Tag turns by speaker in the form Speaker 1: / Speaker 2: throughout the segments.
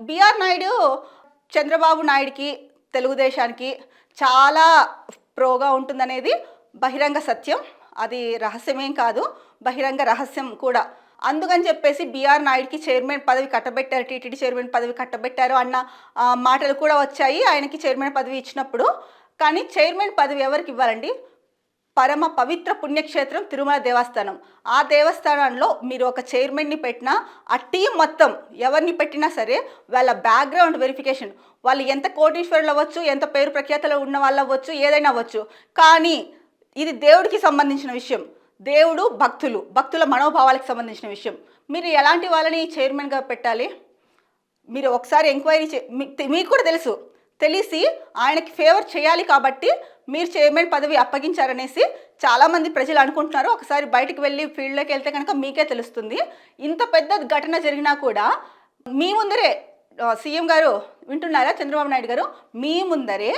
Speaker 1: BR Naidu Chandrababu నాయుడికి తెలుగుదేశానికి చాలా ప్రోగా ఉంటుందనేది బహిరంగ సత్యం. అది రహస్యమేం కాదు. బహిరంగ రహస్యం కూడా. అందుకని చెప్పేసి బీఆర్ నాయుడికి చైర్మన్ పదవి కట్టబెట్టారు. టీటీడీ చైర్మన్ పదవి కట్టబెట్టారు అన్న మాటలు కూడా వచ్చాయి ఆయనకి చైర్మన్ పదవి ఇచ్చినప్పుడు. కానీ చైర్మన్ పదవి ఎవరికి ఇవ్వాలండి? పరమ పవిత్ర పుణ్యక్షేత్రం తిరుమల దేవస్థానం. ఆ దేవస్థానంలో మీరు ఒక చైర్మన్ని పెట్టినా ఆ టీం మొత్తం ఎవరిని పెట్టినా సరే వాళ్ళ బ్యాక్గ్రౌండ్ వెరిఫికేషన్ వాళ్ళు ఎంత కోటీశ్వరులు అవ్వచ్చు ఎంత పేరు ప్రఖ్యాతలు ఉన్న వాళ్ళు అవ్వచ్చు ఏదైనా అవ్వచ్చు. కానీ ఇది దేవుడికి సంబంధించిన విషయం. దేవుడు భక్తులు భక్తుల మనోభావాలకు సంబంధించిన విషయం. మీరు ఎలాంటి వాళ్ళని చైర్మన్గా పెట్టాలి? మీరు ఒకసారి ఎంక్వైరీ చే మీకు కూడా తెలుసు. తెలిసి ఆయనకి ఫేవర్ చేయాలి కాబట్టి మీరు చైర్మన్ పదవి అప్పగించారనేసి చాలామంది ప్రజలు అనుకుంటున్నారు. ఒకసారి బయటకు వెళ్ళి ఫీల్డ్లోకి వెళ్తే కనుక మీకే తెలుస్తుంది. ఇంత పెద్ద ఘటన జరిగినా కూడా మీ ముందరే సీఎం గారు వింటున్నారా? చంద్రబాబు నాయుడు గారు మీ ముందరే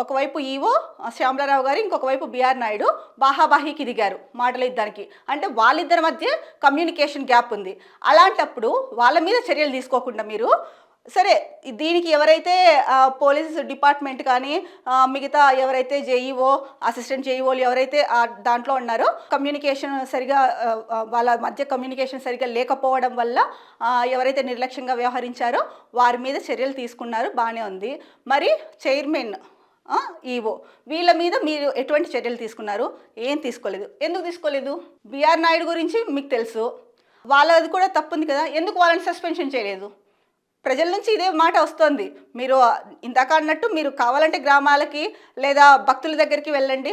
Speaker 1: ఒకవైపు ఈవో శ్యామలారావు గారు ఇంకొక వైపు బీఆర్ నాయుడు బాహాబాహీకి దిగారు మాటల ఇద్దరికి అంటే వాళ్ళిద్దరి మధ్య కమ్యూనికేషన్ గ్యాప్ ఉంది. అలాంటప్పుడు వాళ్ళ మీద చర్యలు తీసుకోకుండా మీరు సరే దీనికి ఎవరైతే పోలీస్ డిపార్ట్మెంట్ కానీ మిగతా ఎవరైతే జేఈఓ అసిస్టెంట్ జేఈఓలు ఎవరైతే దాంట్లో ఉన్నారో కమ్యూనికేషన్ సరిగా వాళ్ళ మధ్య కమ్యూనికేషన్ సరిగా లేకపోవడం వల్ల ఎవరైతే నిర్లక్ష్యంగా వ్యవహరించారో వారి మీద చర్యలు తీసుకున్నారు బాగానే ఉంది. మరి చైర్మన్ ఈవో వీళ్ళ మీద మీరు ఎటువంటి చర్యలు తీసుకున్నారు? ఏం తీసుకోలేదు. ఎందుకు తీసుకోలేదు? బీఆర్ నాయుడు గురించి మీకు తెలుసు. వాళ్ళది కూడా తప్పుంది కదా. ఎందుకు వాళ్ళని సస్పెన్షన్ చేయలేదు? ప్రజల నుంచి ఇదే మాట వస్తుంది. మీరు ఇందాక అన్నట్టు మీరు కావాలంటే గ్రామాలకి లేదా భక్తుల దగ్గరికి వెళ్ళండి.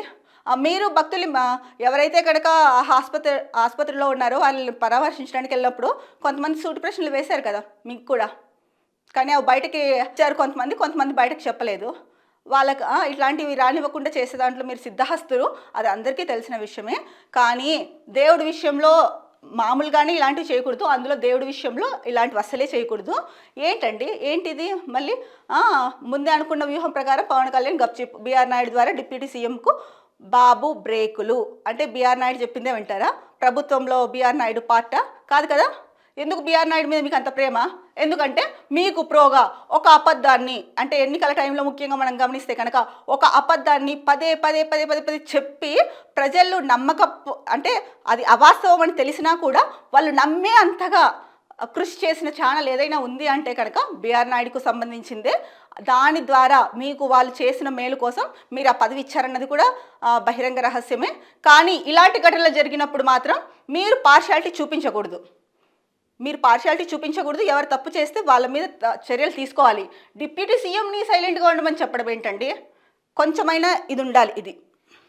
Speaker 1: మీరు భక్తులు ఎవరైతే కనుక ఆస్పత్రి ఆసుపత్రి ఆసుపత్రిలో ఉన్నారో వాళ్ళని పరామర్శించడానికి వెళ్ళినప్పుడు కొంతమంది సూటి ప్రశ్నలు వేశారు కదా మీకు కూడా. కానీ అవి బయటకి వచ్చారు కొంతమంది కొంతమంది బయటకు చెప్పలేదు. వాళ్ళకి ఇట్లాంటివి రానివ్వకుండా చేసే దాంట్లో మీరు సిద్ధహస్తులు అది అందరికీ తెలిసిన విషయమే. కానీ దేవుడి విషయంలో మామూలుగానే ఇలాంటివి చేయకూడదు. అందులో దేవుడి విషయంలో ఇలాంటివి అస్సలే చేయకూడదు. ఏంటండి? ఏంటిది? మళ్ళీ ముందే అనుకున్న వ్యూహం ప్రకారం పవన్ కళ్యాణ్ గప్చిప్ బీఆర్ నాయుడు ద్వారా డిప్యూటీ సీఎంకు బాబు బ్రేకులు. అంటే బీఆర్ నాయుడు చెప్పిందే వింటారా? ప్రభుత్వంలో బీఆర్ నాయుడు పార్టా కాదు కదా? ఎందుకు బీఆర్ నాయుడు మీద మీకు అంత ప్రేమ? ఎందుకంటే మీకు ప్రోగా ఒక అబద్ధాన్ని అంటే ఎన్నికల టైంలో ముఖ్యంగా మనం గమనిస్తే కనుక ఒక అబద్ధాన్ని పదే పదే పదే పదే పదే చెప్పి ప్రజలు నమ్మక అంటే అది అవాస్తవం అని తెలిసినా కూడా వాళ్ళు నమ్మే అంతగా కృషి చేసిన ఛానల్ ఏదైనా ఉంది అంటే కనుక బీఆర్ నాయుడుకు సంబంధించిందే. దాని ద్వారా మీకు వాళ్ళు చేసిన మేలు కోసం మీరు ఆ పదవి ఇచ్చారన్నది కూడా బహిరంగ రహస్యమే. కానీ ఇలాంటి ఘటనలు జరిగినప్పుడు మాత్రం మీరు పార్షాలిటీ చూపించకూడదు. మీరు పార్షాలిటీ చూపించకూడదు ఎవరు తప్పు చేస్తే వాళ్ళ మీద చర్యలు తీసుకోవాలి. డిప్యూటీ సీఎంని సైలెంట్గా ఉండమని చెప్పడం ఏంటండి? కొంచెమైనా ఇది ఉండాలి ఇది.